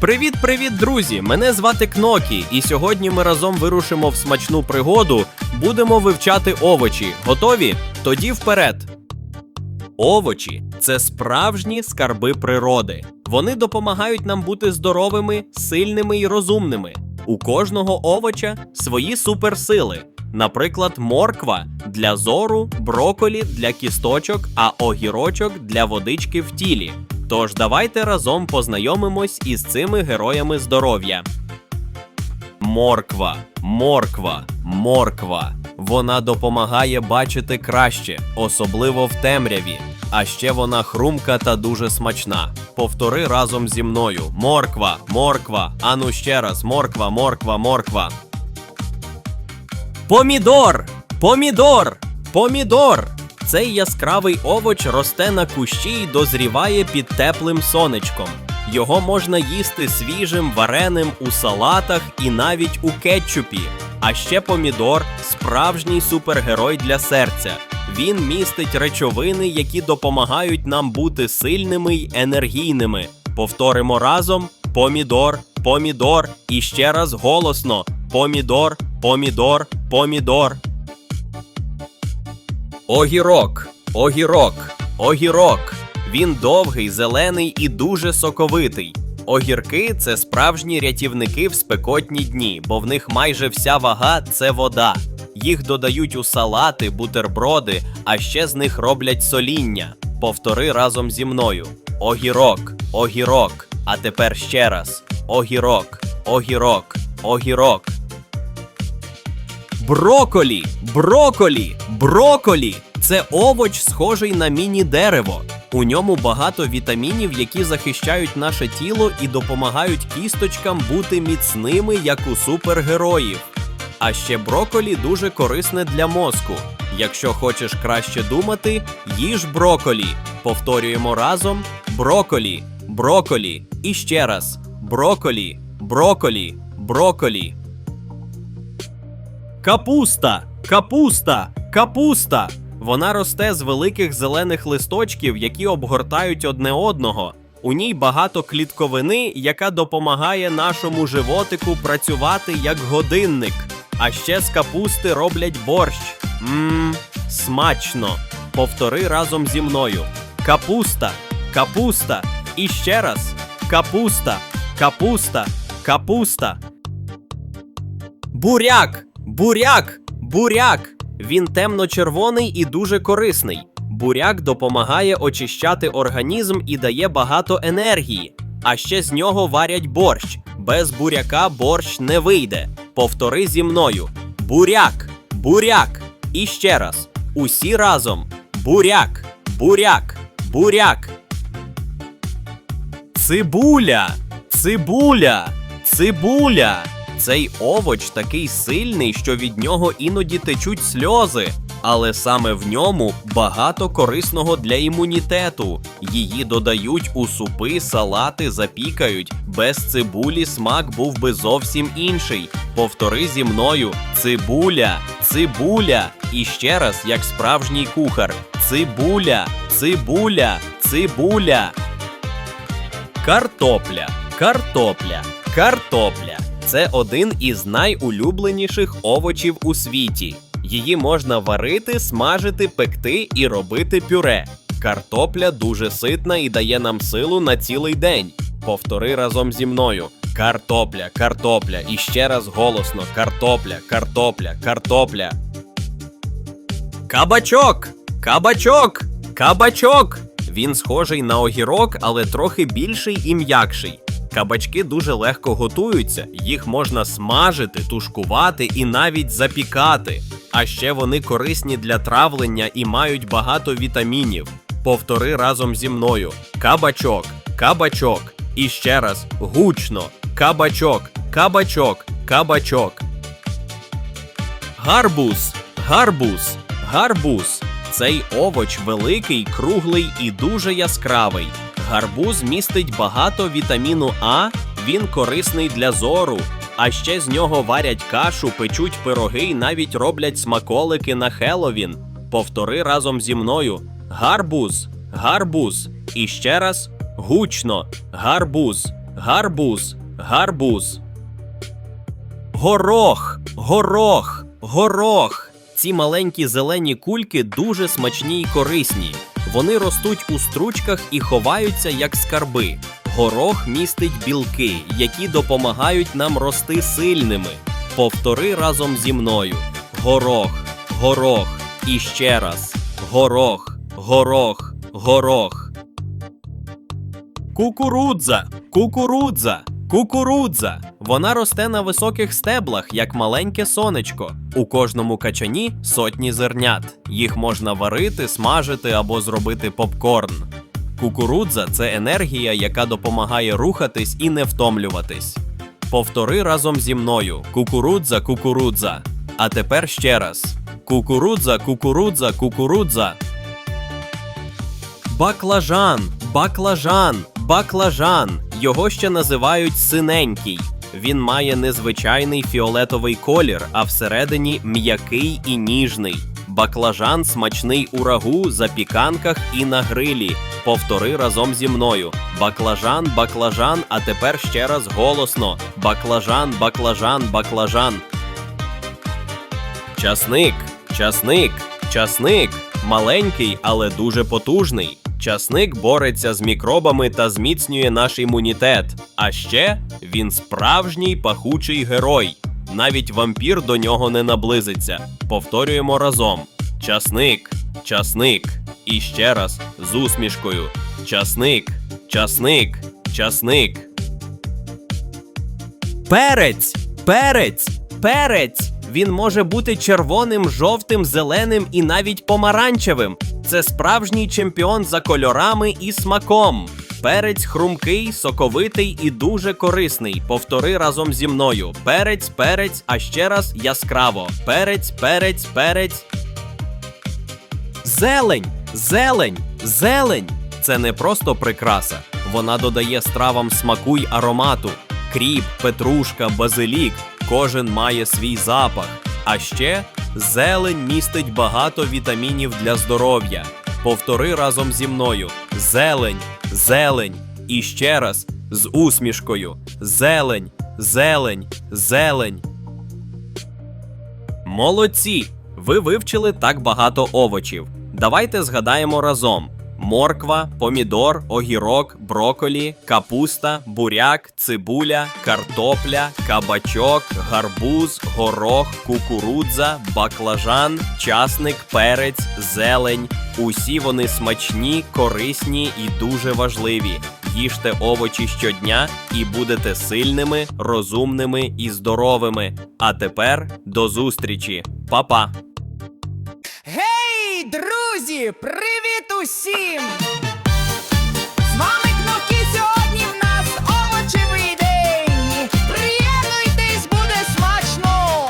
Привіт-привіт, друзі! Мене звати Кнокі, і сьогодні ми разом вирушимо в смачну пригоду. Будемо вивчати овочі. Готові? Тоді вперед. Овочі це справжні скарби природи. Вони допомагають нам бути здоровими, сильними і розумними. У кожного овоча свої суперсили. Наприклад, морква для зору, броколі для кісточок, а огірочок для водички в тілі. Тож давайте разом познайомимось із цими героями здоров'я. Морква, морква, морква. Вона допомагає бачити краще, особливо в темряві. А ще вона хрумка та дуже смачна. Повтори разом зі мною: морква, морква. Ану ще раз, морква, морква, морква. Помідор! Помідор! Помідор! Цей яскравий овоч росте на кущі і дозріває під теплим сонечком. Його можна їсти свіжим, вареним у салатах і навіть у кетчупі. А ще помідор справжній супергерой для серця. Він містить речовини, які допомагають нам бути сильними й енергійними. Повторимо разом: помідор, помідор і ще раз голосно: помідор, помідор, помідор. Огірок, огірок, огірок. Він довгий, зелений і дуже соковитий. Огірки це справжні рятівники в спекотні дні, бо в них майже вся вага це вода. Їх додають у салати, бутерброди, а ще з них роблять соління. Повтори разом зі мною: огірок, огірок. А тепер ще раз: огірок, огірок, огірок. Броколі, броколі, броколі це овоч, схожий на міні-дерево. У ньому багато вітамінів, які захищають наше тіло і допомагають кісточкам бути міцними, як у супергероїв. А ще броколі дуже корисне для мозку. Якщо хочеш краще думати, їж броколі. Повторюємо разом: броколі, броколі. І ще раз: броколі, броколі, броколі. Капуста, капуста, капуста. Вона росте з великих зелених листочків, які обгортають одне одного. У ній багато клітковини, яка допомагає нашому животику працювати як годинник. А ще з капусти роблять борщ. Мм, смачно. Повтори разом зі мною: капуста, капуста. І ще раз: капуста, капуста, капуста. Буряк! Буряк! Буряк! Він темно-червоний і дуже корисний. Буряк допомагає очищати організм і дає багато енергії. А ще з нього варять борщ. Без буряка борщ не вийде. Повтори зі мною: буряк, буряк. І ще раз. Усі разом. Буряк, буряк, буряк. Цибуля, цибуля, цибуля. Цей овоч такий сильний, що від нього іноді течуть сльози, але саме в ньому багато корисного для імунітету. Її додають у супи, салати, запікають. Без цибулі смак був би зовсім інший. Повтори зі мною: цибуля, цибуля. І ще раз, як справжній кухар: цибуля, цибуля, цибуля. Картопля, картопля, картопля. Це один із найулюбленіших овочів у світі. Її можна варити, смажити, пекти і робити пюре. Картопля дуже ситна і дає нам силу на цілий день. Повтори разом зі мною: картопля, картопля. І ще раз голосно: картопля, картопля, картопля. Кабачок! Кабачок! Кабачок! Він схожий на огірок, але трохи більший і м'якший. Кабачки дуже легко готуються, їх можна смажити, тушкувати і навіть запікати. А ще вони корисні для травлення і мають багато вітамінів. Повтори разом зі мною: кабачок, кабачок. І ще раз гучно: кабачок, кабачок, кабачок. Гарбуз, гарбуз, гарбуз. Цей овоч великий, круглий і дуже яскравий. Гарбуз містить багато вітаміну А, він корисний для зору. А ще з нього варять кашу, печуть пироги і навіть роблять смаколики на Хеловін. Повтори разом зі мною: гарбуз, гарбуз. І ще раз гучно: гарбуз, гарбуз, гарбуз. Горох, горох, горох. Ці маленькі зелені кульки дуже смачні й корисні. Вони ростуть у стручках і ховаються як скарби. Горох містить білки, які допомагають нам рости сильними. Повтори разом зі мною: горох, горох. І ще раз: горох, горох, горох. Кукурудза, кукурудза, кукурудза. Вона росте на високих стеблах, як маленьке сонечко. У кожному качані сотні зернят. Їх можна варити, смажити або зробити попкорн. Кукурудза це енергія, яка допомагає рухатись і не втомлюватись. Повтори разом зі мною: кукурудза, кукурудза. А тепер ще раз: кукурудза, кукурудза, кукурудза. Баклажан, баклажан, баклажан. Його ще називають синенький. Він має незвичайний фіолетовий колір, а всередині м'який і ніжний. Баклажан смачний у рагу, запіканках і на грилі. Повтори разом зі мною: баклажан, баклажан, а тепер ще раз голосно: баклажан, баклажан, баклажан. Часник, часник, часник. Маленький, але дуже потужний. Часник бореться з мікробами та зміцнює наш імунітет. А ще він справжній пахучий герой. Навіть вампір до нього не наблизиться. Повторюємо разом: часник, часник. І ще раз з усмішкою: часник, часник, часник. Перець, перець, перець. Він може бути червоним, жовтим, зеленим і навіть помаранчевим. Це справжній чемпіон за кольорами і смаком. Перець хрумкий, соковитий і дуже корисний. Повтори разом зі мною: перець, перець, а ще раз яскраво. Перець, перець, перець. Зелень, зелень, зелень. Це не просто прикраса. Вона додає стравам смаку й аромату. Кріп, петрушка, базилік. Кожен має свій запах. А ще зелень містить багато вітамінів для здоров'я. Повтори разом зі мною: зелень, зелень. І ще раз з усмішкою: зелень, зелень, зелень. Молодці! Ви вивчили так багато овочів. Давайте згадаємо разом: морква, помідор, огірок, броколі, капуста, буряк, цибуля, картопля, кабачок, гарбуз, горох, кукурудза, баклажан, часник, перець, зелень. Усі вони смачні, корисні і дуже важливі. Їжте овочі щодня і будете сильними, розумними і здоровими. А тепер до зустрічі, Па-па! Друзі! Привіт усім! З вами Кнокі, сьогодні в нас овочевий день! Приєднуйтесь, буде смачно!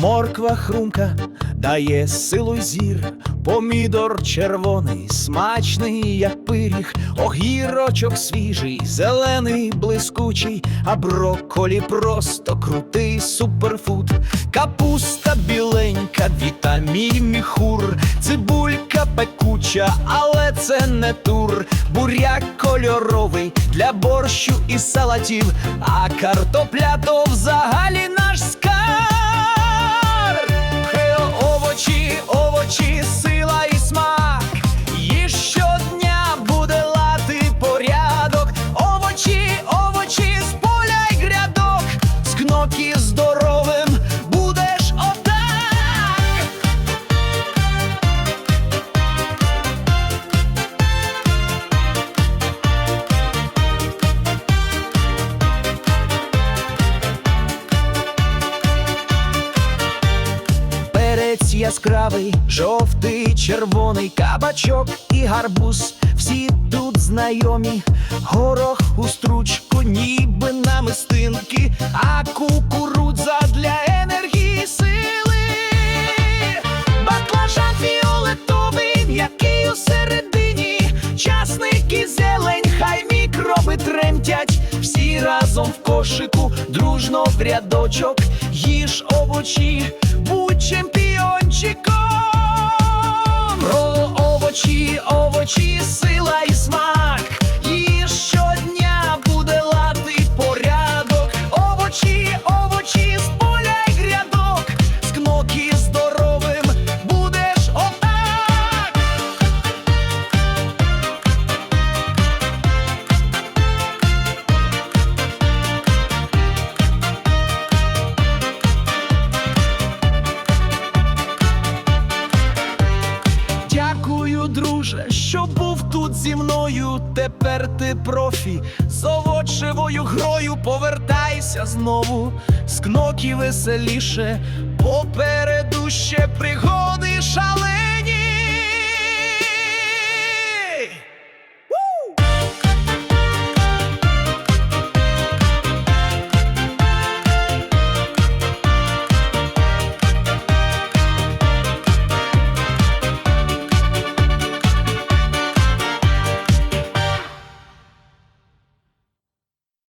Морква хрумка дає силу зір, помідор червоний, смачний, як пиріг, огірочок свіжий, зелений, блискучий, а брокколі просто крутий суперфуд, капуста біленька, вітамін міхур, цибулька пекуча, але це не тур, буряк кольоровий для борщу і салатів, а картопля то взагалі яскравий, жовтий, червоний, кабачок і гарбуз. Всі тут знайомі, горох у стручку, ніби намистинки, а кукурудза для енергії сили. Баклажан фіолетовий, м'який усередині, часник і зелень, хай мікроби тремтять, всі разом в кошику, дружно в рядочок, їж овочі, будь огірчиком, про овочі, овочі, сила і смак. профі, з овочевою грою повертайся знову, з кноки веселіше, попереду ще пригоди шалені.